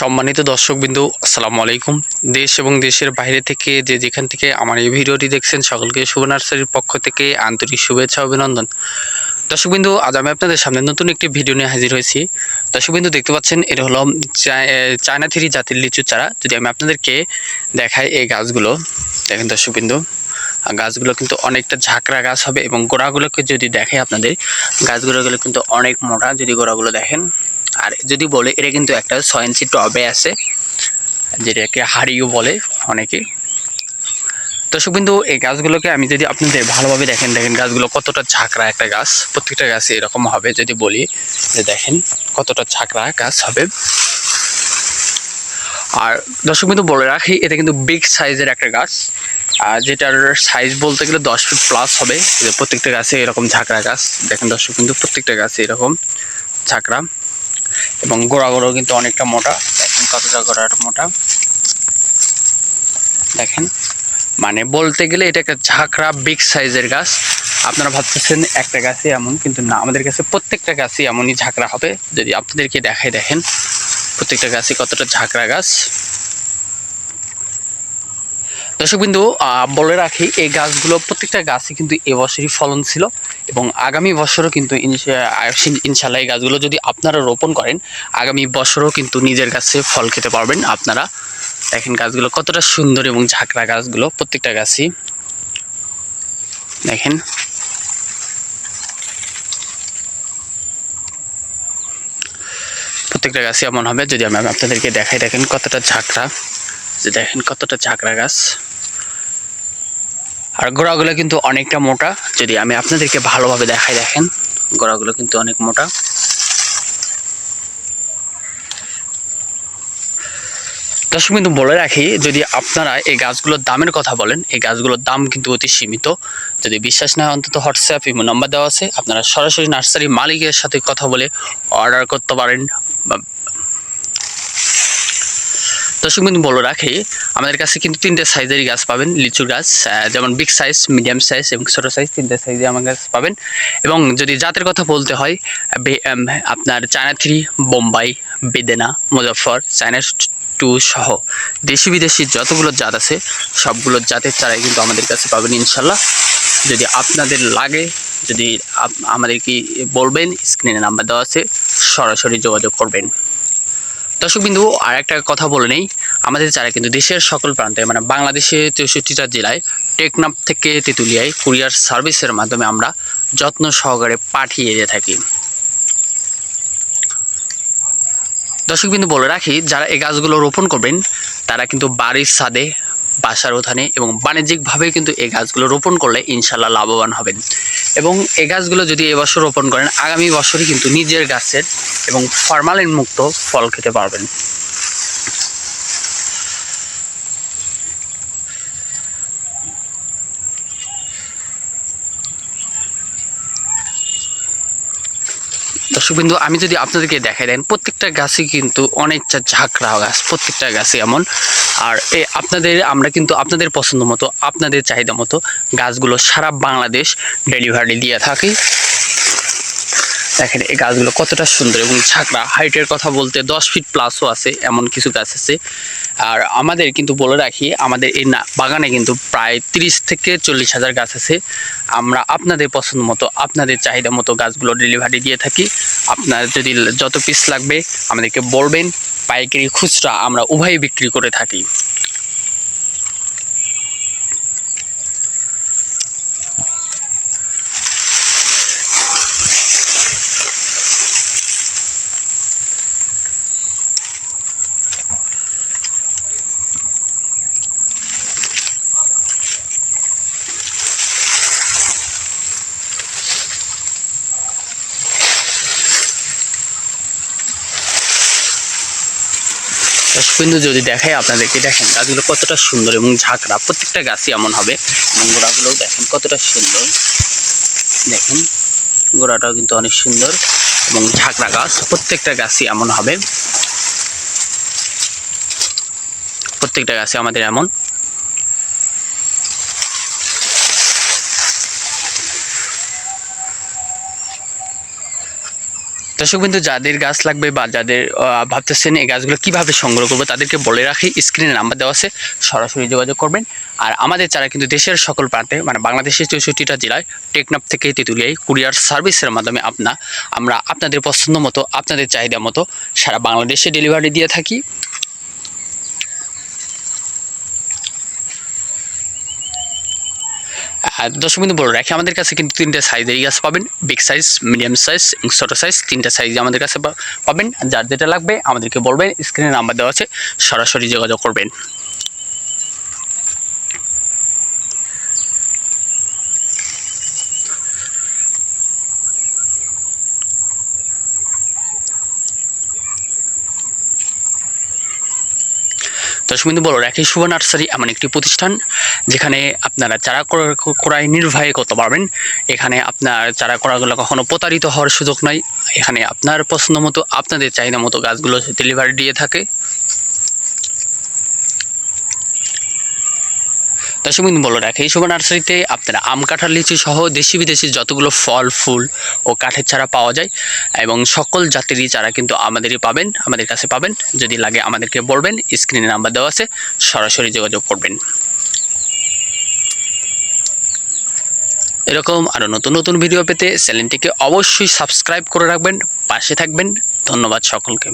সম্মানিত দর্শকবিন্দু, আসসালামু আলাইকুম। দেশ এবং দেশের বাইরে থেকে যে যেখান থেকে আমার এই ভিডিওটি দেখছেন, সকলকে শুভ নার্সারির পক্ষ থেকে আন্তরিক শুভেচ্ছা অভিনন্দন। দর্শকবিন্দু, আজ আমি আপনাদের সামনে নতুন একটি ভিডিও নিয়ে হাজির হয়েছি। দর্শকবিন্দু, দেখতে পাচ্ছেন, এটা হলো চায়না থ্রি জাতির লিচু চারা। যদি আমি আপনাদেরকে দেখাই এই গাছগুলো, দেখেন দর্শকবিন্দু। গাছগুলো কিন্তু অনেকটা ঝাঁকড়া গাছ হবে এবং গোড়াগুলোকে যদি দেখে আপনাদের গাছগুলোগুলো কিন্তু অনেক মোটা যদি গোড়াগুলো দেখেন। আর যদি বলে, এটা কিন্তু একটা ছয় ইঞ্চি টবে আছে, যেটাকে হাড়িও বলে অনেকে। দর্শক বিন্দু, এই গাছগুলোকে আমি যদি আপনাদের ভালোভাবে দেখেন দেখেন গাছগুলো কতটা ঝাঁকড়া একটা গাছ, প্রত্যেকটা গাছে এরকম হবে যদি বলি, যে দেখেন কতটা ঝাঁকড়া গাছ হবে। আর দর্শক বিন্দু, বলে রাখি, এটা কিন্তু বিগ সাইজের একটা গাছ। আর যেটার সাইজ বলতে গেলে দশ ফিট প্লাস হবে। প্রত্যেকটা গাছে এরকম ঝাঁকড়া গাছ। দেখেন দর্শক কিন্তু প্রত্যেকটা গাছে এরকম ঝাঁকড়া। এবং গোড়াগুলো কিন্তু অনেকটা মোটা। দেখেন কতটা গোড়াটা মোটা। দেখেন মানে বলতে গেলে এটা একটা ঝাঁকড়া বিগ সাইজের গাছ। আপনারা ভাবতেছেন একটা গাছে এমন, কিন্তু না, আমাদের কাছে প্রত্যেকটা গাছই এমনই ঝাঁকড়া হবে। যদি আপনাদেরকে দেখাই দেখেন, প্রত্যেকটা গাছই কতটা ঝাঁকড়া গাছ। দর্শকবিন্দু বলে রাখি, এই গাছগুলো প্রত্যেকটা গাছে কিন্তু এবছরই ফলন ছিল এবং আগামী বছরও কিন্তু ইনশাল্লাহ এই গাছগুলো যদি আপনারা রোপণ করেন, আগামী বছরও কিন্তু নিজের গাছে ফল খেতে পারবেন। আপনারা দেখেন গাছগুলো কতটা সুন্দর এবং ঝাঁকড়া গাছগুলো প্রত্যেকটা গাছই। দেখেন। প্রত্যেকটা গাছই এমন হবে, যদি আমি আপনাদেরকে দেখাই, দেখেন কতটা ঝাঁকড়া। যে দেখেন কতটা ঝাঁকড়া গাছ। আর গোড়াগুলো কিন্তু অনেকটা মোটা। যদি আমি আপনাদেরকে ভালোভাবে দেখাই দেখেন, গোড়াগুলো কিন্তু অনেক মোটা। দর্শক কিন্তু বলে রাখি, যদি আপনারা এই গাছগুলোর দামের কথা বলেন, এই গাছগুলোর দাম কিন্তু অতি সীমিত। যদি বিশ্বাস না হয়, অন্তত হোয়াটসঅ্যাপ, ইমো নাম্বার দেওয়া আছে। আপনারা সরাসরি নার্সারি মালিকের সাথে কথা বলে অর্ডার করতে পারেন বা দর্শক বিন্দু বলে রাখি, আমাদের কাছে কিন্তু তিনটে সাইজেরই গাছ পাবেন লিচু গাছ যেমন বিগ সাইজ মিডিয়াম সাইজ এবং ছোটো সাইজ তিনটে সাইজে আমার গাছ পাবেন। এবং যদি জাতের কথা বলতে হয় আপনার China three, Bombay, Bedana Muzaffar China two সহ দেশি বিদেশি যতগুলো জাত আছে, সবগুলো জাতের চারাই কিন্তু আমাদের কাছে পাবেন ইনশাল্লাহ। যদি আপনাদের লাগে, যদি আমাদের কি বলবেন স্ক্রিনে নাম্বার দেওয়া আছে, সরাসরি যোগাযোগ করবেন। দর্শকবিন্দু আর একটা কথা বলে নেই। আমাদের যারা কিন্তু দেশের সকল প্রান্তে মানে বাংলাদেশে তেষট্টিটা জেলায় টেকনাফ থেকে তেঁতুলিয়ায় কুরিয়ার সার্ভিসের মাধ্যমে আমরা যত্ন সহকারে পাঠিয়ে দিয়ে থাকি। দর্শক বিন্দু, বলে রাখি, যারা এই গাছগুলো রোপণ করবেন, তারা কিন্তু বাড়ির ছাদে বাসার উঠানে এবং বাণিজ্যিকভাবে কিন্তু এই গাছগুলো রোপণ করলে ইনশাল্লাহ লাভবান হবেন। এবং এই গাছগুলো যদি এবছর রোপণ করেন, আগামী বছরই কিন্তু নিজের গাছের এবং ফরমালিন মুক্ত ফল খেতে পারবেন। দর্শকবিন্দু, আমি যদি আপনাদেরকে দেখাই দেন, প্রত্যেকটা গাছই কিন্তু অনেকটা ঝাঁকড়া গাছ, প্রত্যেকটা গাছই এমন। আর এ আপনাদের, আমরা কিন্তু আপনাদের পছন্দ মতো, আপনাদের চাহিদা মতো গাছগুলো সারা বাংলাদেশ ডেলিভারি দিয়ে থাকি। দেখেন, এই গাছগুলো কতটা সুন্দর এবং ঝাঁকড়া হাইটের কথা বলতে দশ ফিট প্লাসও আছে, এমন কিছু গাছ আছে। আর আমাদের কিন্তু বলে রাখি, আমাদের এই বাগানে কিন্তু প্রায় তিরিশ থেকে চল্লিশ হাজার গাছ আছে। আমরা আপনাদের পছন্দ মতো, আপনাদের চাহিদা মতো গাছগুলো ডেলিভারি দিয়ে থাকি। আপনার যদি যত পিস লাগবে, আমাদেরকে বলবেন, পাইকারি খুচরা আমরা উভয়ই বিক্রি করে থাকি। কিন্তু যদি দেখায় আপনাদেরকে, দেখেন গাছগুলো কতটা সুন্দর এবং ঝাঁকড়া। প্রত্যেকটা গাছই এমন হবে এবং গোড়াগুলোও দেখেন কতটা সুন্দর। দেখেন, গোড়াটাও কিন্তু অনেক সুন্দর এবং ঝাঁকড়া গাছ প্রত্যেকটা গাছই এমন হবে। প্রত্যেকটা গাছে আমাদের এমন। দর্শক বিন্দু, যাদের গাছ লাগবে বা যাদের ভাবতেছেন এই গাছগুলো কীভাবে সংগ্রহ করব, তাদেরকে বলে রাখি স্ক্রিনে নাম্বার দেওয়া আছে, সরাসরি যোগাযোগ করবেন। আর আমাদের চারা কিন্তু দেশের সকল প্রান্তে মানে বাংলাদেশের চৌষট্টিটা জেলায়, টেকনাফ থেকে তেঁতুলিয়ায় কুরিয়ার সার্ভিসের মাধ্যমে আপনা, আমরা আপনাদের পছন্দ মতো, আপনাদের চাহিদা মতো সারা বাংলাদেশে ডেলিভারি দিয়ে থাকি। আর দর্শক বিন্দু বলে রাখি আমাদের কাছে কিন্তু তিনটে সাইজ এই গাছ পাবেন। বিগ সাইজ মিডিয়াম সাইজ এবং ছোটো সাইজ তিনটে সাইজ আমাদের কাছে পাবেন। যার যেটা লাগবে আমাদেরকে বলবেন স্ক্রিনে নাম্বার দেওয়া আছে, সরাসরি যোগাযোগ করবেন। দর্শক বলো, রাখি শুভ নার্সারি এমন একটি প্রতিষ্ঠান যেখানে আপনারা চারা ক্রয় নির্বাহী করতে পারবেন। এখানে আপনার চারা করাগুলো কখনো প্রতারিত হওয়ার সুযোগ নাই। এখানে আপনার পছন্দ মতো, আপনাদের চাহিদা মতো গাছগুলো ডেলিভারি দিয়ে থাকে। বিন্দু বলো রাখি শুভ নার্সারিতে আপনারা আম, কাঁঠাল, লিচু সহ দেশি বিদেশি যতগুলো ফল, ফুল ও কাঠের চারা পাওয়া যায় এবং সকল জাতেরই চারা কিন্তু আমাদেরই পাবেন, আমাদের কাছে পাবেন। যদি লাগে আমাদেরকে বলবেন, স্ক্রিনে নাম্বার দেওয়া আছে, সরাসরি যোগাযোগ করবেন। এরকম আরও নতুন নতুন ভিডিও পেতে চ্যানেলটিকে অবশ্যই সাবস্ক্রাইব করে রাখবেন, পাশে থাকবেন। ধন্যবাদ সকলকে।